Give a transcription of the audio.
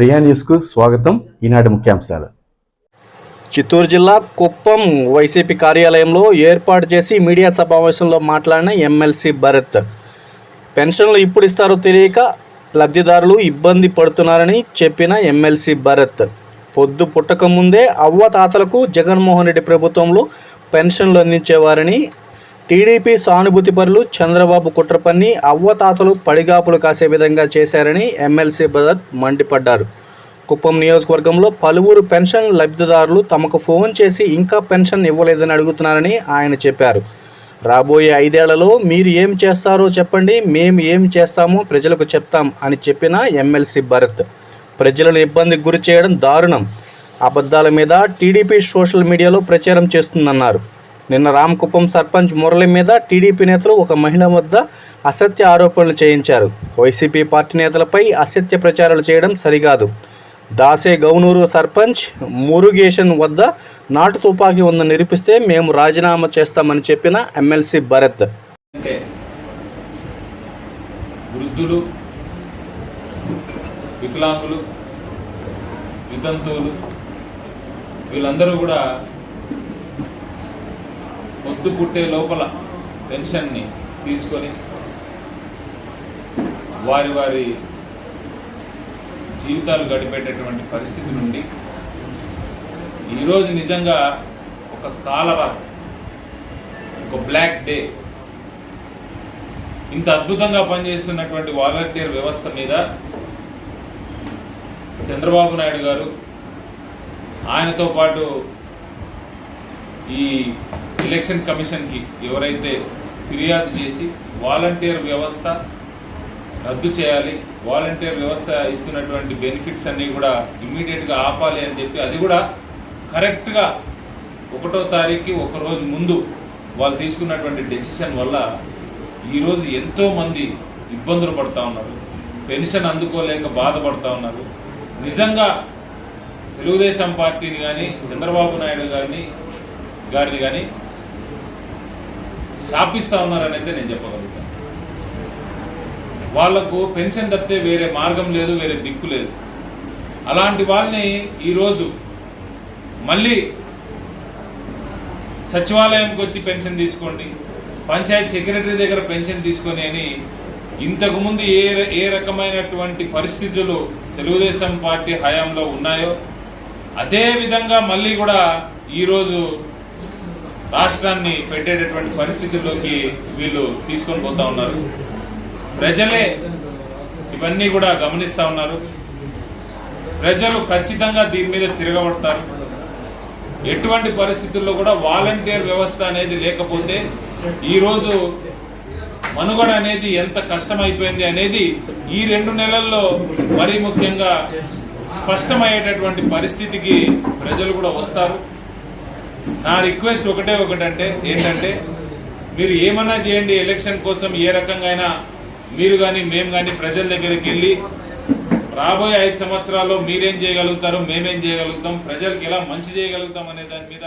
ప్రియా న్యూస్కు స్వాగతం. ఈనాటి ముఖ్యాంశాలు. చిత్తూరు జిల్లా కుప్పం వైసీపీ కార్యాలయంలో ఏర్పాటు చేసి మీడియా సమావేశంలో మాట్లాడిన ఎమ్మెల్సీ భరత్. పెన్షన్లు ఇప్పుడు ఇస్తారో తెలియక లబ్ధిదారులు ఇబ్బంది పడుతున్నారని చెప్పిన ఎమ్మెల్సీ భరత్. పొద్దు పుట్టక ముందే అవ్వ తాతలకు జగన్మోహన్ రెడ్డి ప్రభుత్వంలో పెన్షన్లు అందించేవారని టీడీపీ సానుభూతి పరులు చంద్రబాబు కుట్రపన్ని అవ్వతాతలు పడిగాపులు కాసే విధంగా చేశారని ఎమ్మెల్సీ భరత్ మండిపడ్డారు. కుప్పం నియోజకవర్గంలో పలువురు పెన్షన్ లబ్ధిదారులు తమకు ఫోన్ చేసి ఇంకా పెన్షన్ ఇవ్వలేదని అడుగుతున్నారని ఆయన చెప్పారు. రాబోయే ఐదేళ్ళలో మీరు ఏం చేస్తారో చెప్పండి మేము ఏం చేస్తామో ప్రజలకు చెప్తాం అని చెప్పిన ఎమ్మెల్సీ భరత్. ప్రజలను ఇబ్బందికి గురి చేయడం దారుణం. అబద్ధాల మీద టీడీపీ సోషల్ మీడియాలో ప్రచారం చేస్తుందన్నారు. నిన్న రామకుప్పం సర్పంచ్ మురళి మీద టీడీపీ నేతలు ఒక మహిళ వద్ద అసత్య ఆరోపణలు చేయించారు. వైసీపీ పార్టీ నేతలపై అసత్య ప్రచారాలు చేయడం సరికాదు. దాసే గౌనూరు సర్పంచ్ మురుగేషన్ వద్ద నాటు తుపాకీ ఉందని నిరూపిస్తే మేము రాజీనామా చేస్తామని చెప్పిన ఎమ్మెల్సీ భరత్. వృద్ధులు వికలాంగులు వితంతువులు వీళ్ళందరూ కూడా ఎద్దు పుట్టే లోపల పెన్షన్ని తీసుకొని వారి వారి జీవితాలు గడిపేటటువంటి పరిస్థితి నుండి ఈరోజు నిజంగా ఒక కాలరాత ఒక బ్లాక్ డే ఇంత అద్భుతంగా పనిచేస్తున్నటువంటి వాలంటీర్ వ్యవస్థ మీద చంద్రబాబు నాయుడు గారు ఆయనతో పాటు ఈ ఎలక్షన్ కమిషన్కి ఎవరైతే ఫిర్యాదు చేసి వాలంటీర్ వ్యవస్థ రద్దు చేయాలి వాలంటీర్ వ్యవస్థ ఇస్తున్నటువంటి బెనిఫిట్స్ అన్నీ కూడా ఇమ్మీడియట్గా ఆపాలి అని చెప్పి అది కూడా కరెక్ట్గా ఒకటో తారీఖు ఒక రోజు ముందు వాళ్ళు తీసుకున్నటువంటి డెసిషన్ వల్ల ఈరోజు ఎంతోమంది ఇబ్బందులు పడుతూ ఉన్నారు పెన్షన్ అందుకోలేక బాధపడుతూ ఉన్నారు. నిజంగా తెలుగుదేశం పార్టీని కానీ చంద్రబాబు నాయుడు గారిని గారిని కానీ శాపిస్తూ ఉన్నారని అయితే నేను చెప్పగలుగుతాను వాళ్ళకు పెన్షన్ తప్పితే వేరే మార్గం లేదు వేరే దిక్కు లేదు. అలాంటి వాళ్ళని ఈరోజు మళ్ళీ సచివాలయంకి వచ్చి పెన్షన్ తీసుకోండి పంచాయతీ సెక్రటరీ దగ్గర పెన్షన్ తీసుకొని అని ఇంతకుముందు ఏ ఏ రకమైనటువంటి పరిస్థితులు తెలుగుదేశం పార్టీ హయాంలో ఉన్నాయో అదే విధంగా మళ్ళీ కూడా ఈరోజు రాష్ట్రాన్ని పెట్టేటటువంటి పరిస్థితుల్లోకి వీళ్ళు తీసుకొని పోతా ఉన్నారు. ప్రజలే ఇవన్నీ కూడా గమనిస్తూ ఉన్నారు. ప్రజలు ఖచ్చితంగా దీని మీద తిరగబడతారు. ఎటువంటి పరిస్థితుల్లో కూడా వాలంటీర్ వ్యవస్థ అనేది లేకపోతే ఈరోజు మనుగడ అనేది ఎంత కష్టమైపోయింది అనేది ఈ రెండు నెలల్లో మరీ ముఖ్యంగా స్పష్టమయ్యేటటువంటి పరిస్థితికి ప్రజలు కూడా వస్తారు. నా రిక్వెస్ట్ ఒకటే ఒకటంటే ఏంటంటే మీరు ఏమన్నా చేయండి ఎలక్షన్ కోసం ఏ రకంగా అయినా మీరు కానీ మేము కానీ ప్రజల దగ్గరికి వెళ్ళి రాబోయే ఐదు సంవత్సరాల్లో మీరేం చేయగలుగుతారు మేమేం చేయగలుగుతాం ప్రజలకు ఎలా మంచి చేయగలుగుతాం అనే దాని మీద